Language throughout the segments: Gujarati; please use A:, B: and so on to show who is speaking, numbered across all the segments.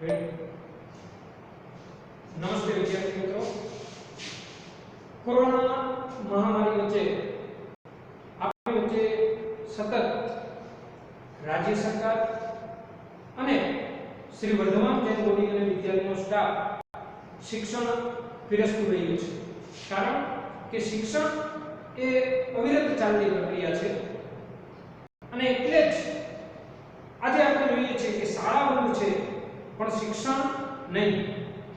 A: નમસ્તે વિદ્યાર્થી મિત્રો. કોરોના મહામારી વચ્ચે આપણી વચ્ચે સતત રાજ્ય સરકાર અને શ્રી વર્ધમાન જૈન બોર્ડિંગ અને વિદ્યાલયનો સ્ટાફ શિક્ષણ પીરસતું રહ્યું છે. કારણ કે શિક્ષણ એ અવિરત ચાલતી પ્રક્રિયા છે. અને એટલે જ આજે આપણે જોઈએ છીએ કે શાળા બંધ છે. પણ શિક્ષણ નહીં.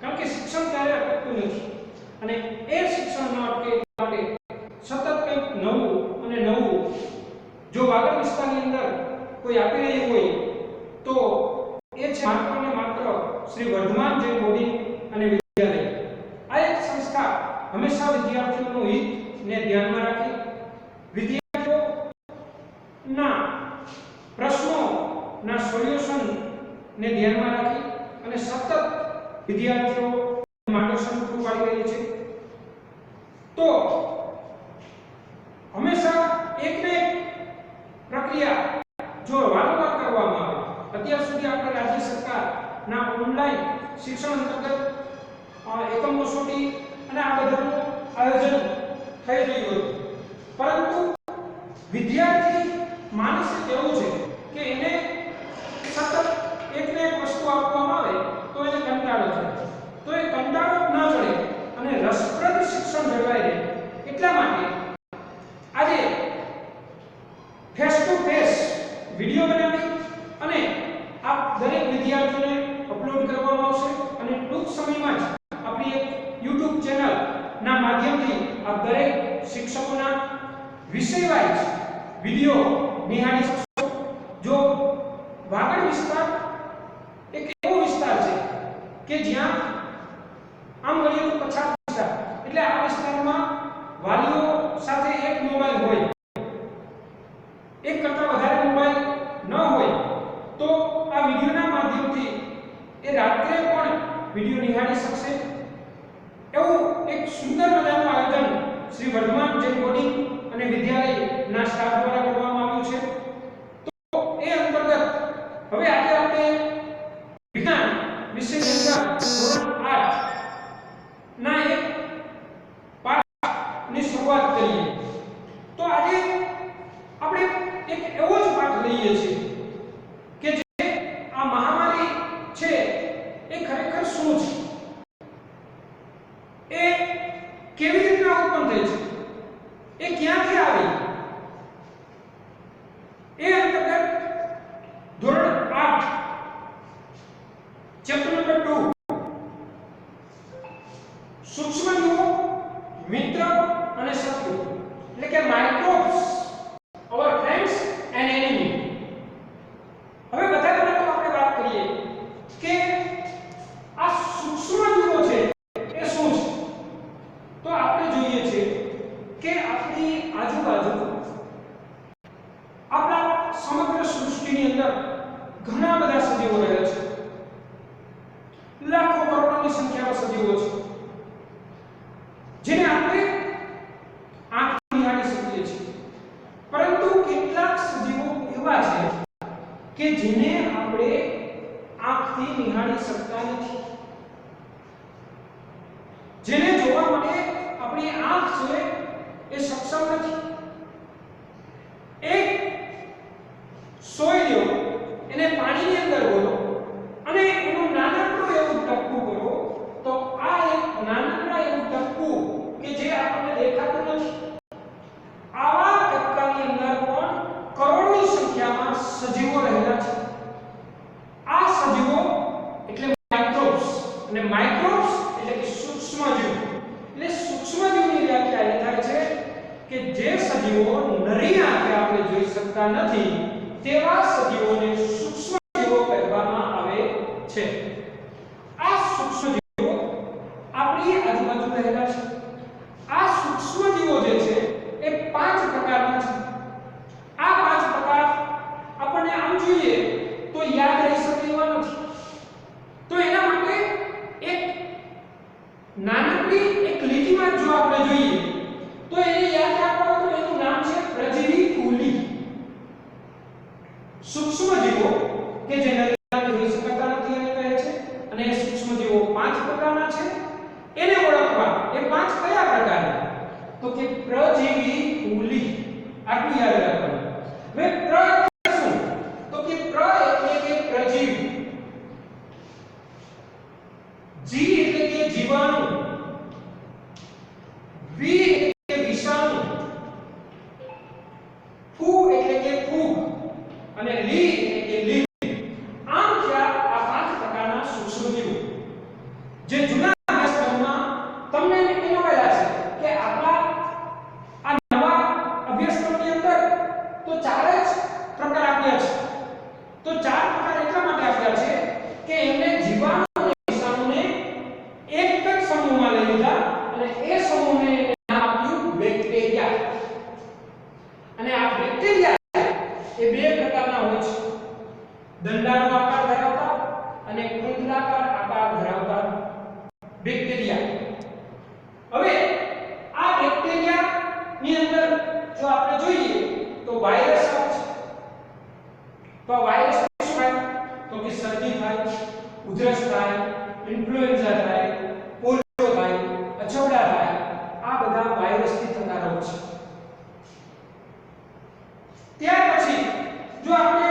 A: કારણ કે શિક્ષણ ક્યારે અટકતું નથી. અને એ શિક્ષણ ન અટકે માટે સતત કંઈક નવું અને નવું જો વાગડ વિસ્તારની અંદર કોઈ આપી રહ્યું હોય, તો એ છે માત્ર ને માત્ર શ્રી વર્ધમાન જૈન બોર્ડિંગ અને વિદ્યાલય આ એક સંસ્થા હંમેશા વિદ્યાર્થીઓનું હિતને ધ્યાનમાં રાખી વિદ્યાર્થીઓના પ્રશ્નોના સોલ્યુશન ને ધ્યાનમાં રાખી અને સતત વિદ્યાર્થીઓ પૂરું રહી છે. તો હંમેશા એક ને એક પ્રક્રિયા જો વારંવાર કરવામાં આવે, અત્યાર સુધી આપણે રાજ્ય સરકારના ઓનલાઈન શિક્ષણ અંતર્ગત એકમો એકમ અને આ બધાનું આયોજન થઈ રહ્યું હતું. પરંતુ વિદ્યાર્થી માનસ એવું છે કે એને સતત એક ને એક વસ્તુ આપવામાં આવે તો એને કંટાળો ચડે તો એ કંટાળો ન ચડે અને રસપ્રદ શિક્ષણ જળવાઈ રહે એટલા માટે આજે ફેસ ટુ ફેસ વિડિયો બનાવી અને આપ દરેક વિદ્યાર્થીઓને અપલોડ કરવામાં આવશે અને ટૂંક સમયમાં જ આપણી એક YouTube ચેનલ ના માધ્યમથી આપ દરેક શિક્ષકોના વિષય વાઇઝ વિડિયો નિહાળી શકશો. જો વાગડ વિસ્તાર એક એવો વિસ્તાર છે કે જ્યાં આમ ગણીએ તો પછાત વિસ્તાર એટલે આ વિસ્તારમાં વાલીઓ સાથે એક મોબાઈલ હોય એક કરતાં વધારે મોબાઈલ ન હોય તો આ વિડિયોના માધ્યમથી એ રાત્રે પણ વિડિયો નિહાળી શકશે એવું એક સુંદર મજાનું આયોજન શ્રી વર્ધમાન જૈન બોર્ડિંગ અને વિદ્યાલયના સ્ટાફ દ્વારા કરવામાં આવ્યું છે તો એ અંતર્ગત હવે આજે આપણે વિજ્ઞાન વિષયની અંદર ધોરણ 8 ના એક પાઠની શરૂઆત કરીએ તો આજે આપણે એક એવો જ પાઠ લઈએ છીએ કે જે આ મહામારી છે એ ખરેખર શું છે એ કેવી રીતના ઉત્પન્ન થઈ છે એ ક્યાંથી આવી એ અંતર્ગત ધોરણ 8 ચેપ્ટર નંબર 2 સૂક્ષ્મજીવો મિત્ર અને શત્રુ એટલે કે microbes our friends and enemy હવે બધા પહેલા તો આપણે વાત કરીએ કે આ સૂક્ષ્મજીવો છે એ શું છે તો આપણે જોઈએ છે કે આપણી આજુબાજુ આપણા સમગ્ર સૃષ્ટિની અંદર ઘણા બધા સજીવો રહે છે લાખો કરોડોની સંખ્યામાં સજીવો છે. જેને આપણે આંખથી નિહાળી શકીએ છીએ. પરંતુ કેટલાક સજીવો એવા છે કે જેને આપણે આંખથી નિહાળી શકતા નથી. જેને જોવા માટે આપણી આંખ છે એ સક્ષમ નથી એક સોય લ્યો એને પાણીની અંદર બોલો અને એનું નાનકડું એવું ટપકું કરો તો આ એક નાનકડા એવું ટપકું કે જે આપણને દેખાતું નથી આવા ટપકાની અંદર પણ કરોડોની સંખ્યામાં સજીવો રહેલા છે આ સજીવો એટલે માઇક્રોબ્સ અને માઇક્રોબ્સ એટલે કે સૂક્ષ્મજીવ એટલે સૂક્ષ્મજીવની વ્યાખ્યા એ થાય છે કે જે સજીવો નરી આંખે આપણે જોઈ શકતા નથી. તેવા સજીવોને સૂક્ષ્મજીવો કહેવામાં આવે છે આ સૂક્ષ્મજીવો આપણી આજુબાજુ રહેલા છે આ સૂક્ષ્મજીવો જે છે એ પાંચ પ્રકારના છે આ પાંચ પ્રકાર આપણને આમ જોઈએ તો યાદ રહી શકે એવા નથી તો એના માટે એક નાનકડી એક લીટીમાં જો આપણે જોઈએ તો એને યાદ રાખવા તો એનું નામ છે પ્રજીવી કુલી સૂક્ષ્મજીવો કે જેને જોઈ શકાતા નથી એને કહે છે પ્રકારના છે? એને ઓળખવા એ પાંચ કયા પ્રકારના? તો કે પ્રજીવી કુલી આટલું યાદ રાખવાનું. હવે પ્ર શું? તો કે પ્ર એટલે કે પ્રજીવ. જી એટલે કે જીવાણુ વી એટલે કે વિષાણુ ફૂ એટલે કે ફૂગ અને લી એટલે કે લીલ આમ થયા આ પાંચ પ્રકારના સૂક્ષ્મજીવો જે જૂના અભ્યાસક્રમમાં તમને એનો કહેલા છે કે આપણા આ નવા અભ્યાસક્રમની અંદર તો ચાર જ પ્રકાર આપ્યા છે તો ચાર પ્રકાર એટલા માટે આપ્યા છે કે એમને જીવાણુ વિષાણુને એક જ સમૂહમાં લઈ લીધા અને એ સમૂહને નામ આપ્યું બેક્ટેરિયા. અને આ બેક્ટેરિયા એ બે પ્રકારના હોય છે. દંડાનો આકાર ધરાવતા અને કુંડલાકાર આકાર ધરાવતા બેક્ટેરિયા હવે આ બેક્ટેરિયા ની અંદર જો આપણે જોઈએ તો વાયરસ આવે છે તો આ વાયરસ શું થાય તો કે શરદી થાય ઉધરસ થાય ઇન્ફ્લુએન્ઝા થાય પોલિયો થાય અછબડા થાય આ બધા વાયરસથી થતા રોગ છે ત્યાર પછી જો આપણે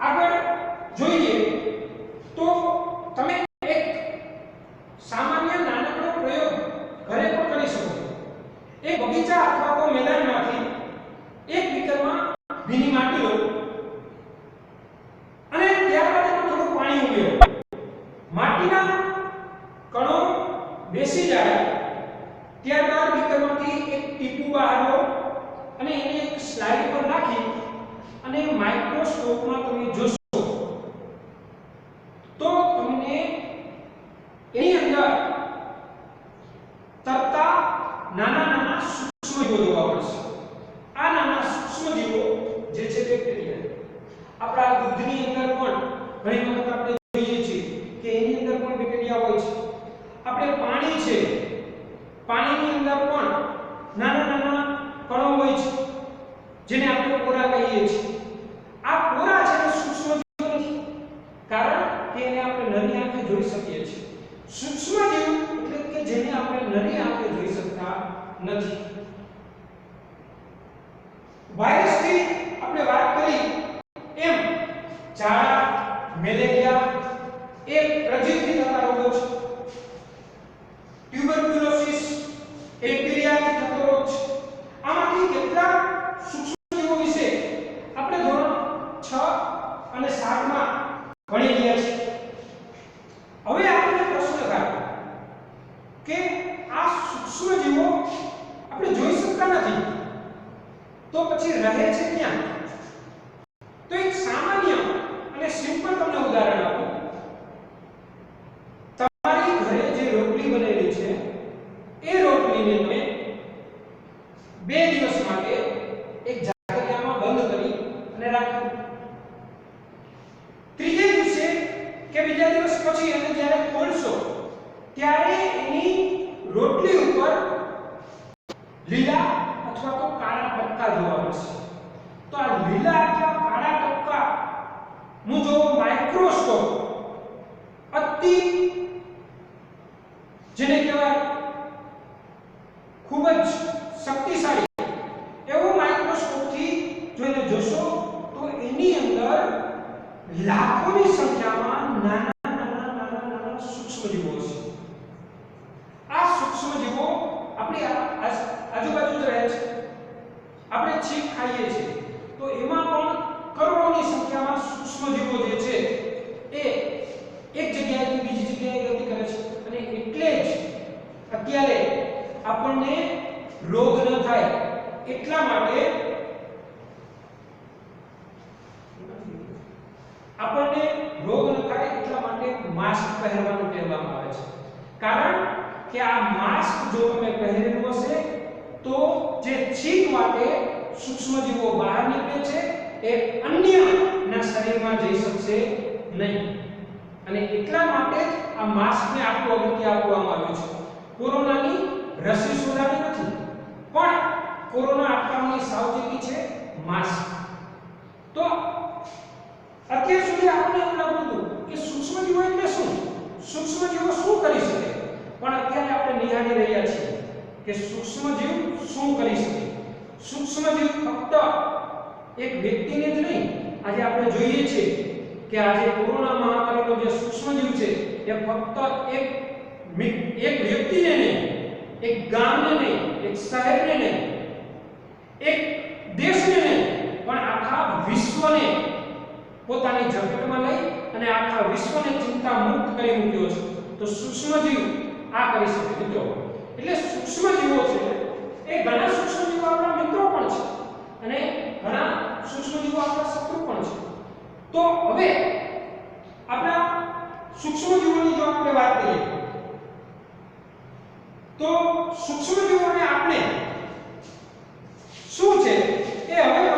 A: આગળ જોઈએ તો તમે એક સામાન્ય નાનકડો પ્રયોગ ઘરે પણ કરી શકો એક બગીચા અથવા તો મેદાનમાંથી એક બીકરમાં ભીની માટી લો અને ત્યારબાદ એમાં થોડું પાણી ઉમેરો માટીના કણો બેસી જાય ત્યારબાદ બીકરમાંથી એક ટીપું બહાર લો અને એને એક સ્લાઇડ પર રાખી અને માઇક્રોસ્કોપમાં તમે જોશો તો તમને એની અંદર તરતા સૂક્ષ્મજીવો જોવા નાના સૂક્ષ્મજીવો જે છે બેક્ટેરિયા આપણા દૂધની અંદર પણ ઘણી વખત આપણે જોઈએ છીએ કે એની અંદર પણ બેક્ટેરિયા હોય છે. આપણે પાણી છે, પાણીની અંદર પણ નાના નાના કણો હોય છે, જેને આપણે પોરા કહીએ છીએ આ પોરા છે એ સૂક્ષ્મજીવો નથી કારણ કે એને આપણે નરી આંખે જોઈ શકીએ છીએ સૂક્ષ્મજીવ એટલે કે જેને આપણે નરી આંખે જોઈ શકતા નથી વાયરસથી આપણે વાત કરી એમ ઝાડા મેલેરિયા એ પ્રજીવથી થતા રોગો છે. ટ્યુબરક્યુલોસિસ બેક્ટેરિયાથી થતો રોગ છે આમાંથી કેટલા સૂક્ષ્મજીવો વિશે આપણે ધોરણ 6 અને 7 માં ભણી ગયા છે હવે આપણને પ્રશ્ન થાય કે આ સૂક્ષ્મજીવો આપણે જોઈ શકતા નથી. તો પછી રહે છે ક્યાં? તો એક સામાન્ય અને સિમ્પલ તમને ઉદાહરણ આપું તમારી ઘરે જે રોટલી બનેલી છે એ રોટલીને તમે બે દિવસ માટે એક જાગરિયામાં બંધ કરી અને રાખી ત્રીજે દિવસે કે બીજા દિવસ પછી એને જ્યારે ખોલશો, ત્યારે એની રોટલી ઉપર લીલા અથવા તો કાળા ટપકા જોવા મળશે. તો આ લીલા અથવા કાળા ટપકા નું જો માઇક્રોસ્કોપ અતિ જેને કહેવાય ખૂબ જ શક્તિશાળી એવું માઇક્રોસ્કોપથી જોઈને જોશો તો એની અંદર લાખોની સંખ્યામાં નાના નાના નાના નાના સૂક્ષ્મજીવો છે આ સૂક્ષ્મજીવો આપણી આ- આ- આજુબાજુ જ રહે છે આપણે છીંક ખાઈએ છીએ. તો એમાં પણ કરોડોની સંખ્યામાં સૂક્ષ્મજીવો જે છે, એ એક જગ્યાએથી બીજી જગ્યાએ ગતિ કરે છે. અને એટલે જ અત્યારે આપણને રોગ ન થાય એટલા માટે આપણને રોગ ન થાય એટલા માટે માસ્ક પહેરવાનું કહેવામાં આવે છે. કારણ કે આ માસ્ક જો તમે પહેરેલું હશે, તો જે છીંક માટે સૂક્ષ્મજીવો બહાર નીકળે છે, એ અન્યના શરીરમાં જઈ શકશે નહીં. અને એટલા માટે જ આ માસ્કને આટલું અગત્ય આપવામાં આવ્યું છે. કોરોનાની રસી શોધાવી નથી, પણ કોરોના અટકાવવાની સાવચેતી છે માસ્ક. તો અત્યાર સુધી આપણને એવું લાગતું હતું કે સૂક્ષ્મજીવો એટલે શું? સૂક્ષ્મજીવો શું કરી શકે? પણ અત્યારે આપણે નિહાળી રહ્યા છીએ કે સૂક્ષ્મજીવ શું કરી શકે? સૂક્ષ્મજીવ ફક્ત એક વ્યક્તિને જ નહીં, આજે આપણે જોઈએ છીએ કે આજે કોરોના મહામારીનો જે સૂક્ષ્મજીવ છે, એ ફક્ત એક એક વ્યક્તિને નહીં, એક ગામને નહીં, એક શહેરને નહીં, એક દેશને નહીં, પણ આખા વિશ્વને પોતાની ઝપેટમાં લઈ અને આખા વિશ્વને ચિંતા મુક્ત કરી મૂક્યો છે. તો સૂક્ષ્મજીવ આ કરી શકે મિત્રો, એટલે સૂક્ષ્મજીવો છે, એ ઘણા સૂક્ષ્મજીવો આપણા પણ છે અને ઘણા સૂક્ષ્મજીવો આપણા શત્રુ પણ છે. તો હવે આપણા સૂક્ષ્મજીવોની જો આપણે વાત કરીએ, તો સૂક્ષ્મજીવોને આપણે શું છે એ હવે